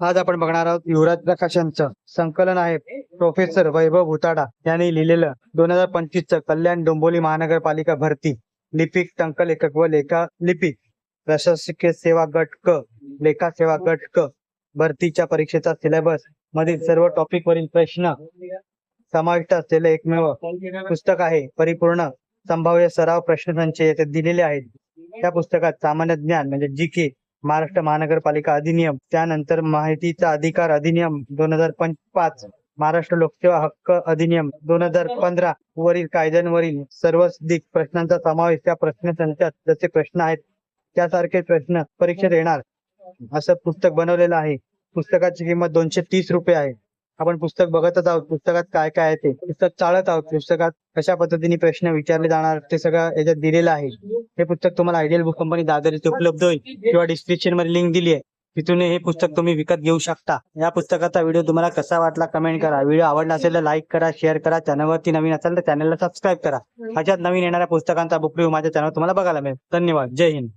आज आपण बघणार आहोत युवराज प्रकाशांचं संकलन आहे. प्रोफेसर वैभव भुताडा यांनी लिहिलेलं दोन हजार पंचवीस च कल्याण डोंबोली महानगरपालिका भरती. लिपिक टंक लेखक व लेखा लिपिक. प्रशासकीय सेवा गट क लेखा सेवा गट क भरतीच्या परीक्षेचा सिलेबस मधील सर्व टॉपिक वरील प्रश्न समाविष्ट असलेलं एकमेव पुस्तक आहे. परिपूर्ण संभाव्य सराव प्रश्नसंच येथे दिलेले आहेत. त्या पुस्तकात सामान्य ज्ञान म्हणजे जी के महाराष्ट्र महानगरपालिका अधिनियम त्यानंतर माहितीचा अधिकार अधिनियम दोन हजार पाच महाराष्ट्र लोकसेवा हक्क अधिनियम दोन हजार पंधरा वरील कायद्यांवरील सर्व प्रश्नांचा समावेश त्या प्रश्नसंचात जसे प्रश्न आहेत त्यासारखे प्रश्न परीक्षेत येणार असं पुस्तक बनवलेलं आहे. पुस्तकाची किंमत दोनशे तीस रुपये आहे. आपण पुस्तक बघतच आहोत. पुस्तकात काय काय आहे ते? पुस्तक चाळत आहोत. पुस्तकात कशा पद्धतीने प्रश्न विचारले जाणार ते सगळं याच्यात दिलेलं आहे. हे पुस्तक तुम्हाला आयडियल बुक कंपनी दादर इथे उपलब्ध होईल किंवा डिस्क्रिप्शनमध्ये लिंक दिली आहे. तिथून हे पुस्तक तुम्ही विकत घेऊ शकता. या पुस्तकाचा व्हिडिओ तुम्हाला कसा वाटला कमेंट करा. व्हिडिओ आवडला असेल तर लाईक करा शेअर करा. चॅनलवरती नवीन असेल तर चॅनलला सबस्क्राईब करा. अशाच नवीन येणाऱ्या पुस्तकांचा बुक रिव्ह्यू माझ्या चॅनल तुम्हाला बघायला मिळेल. धन्यवाद. जय हिंद.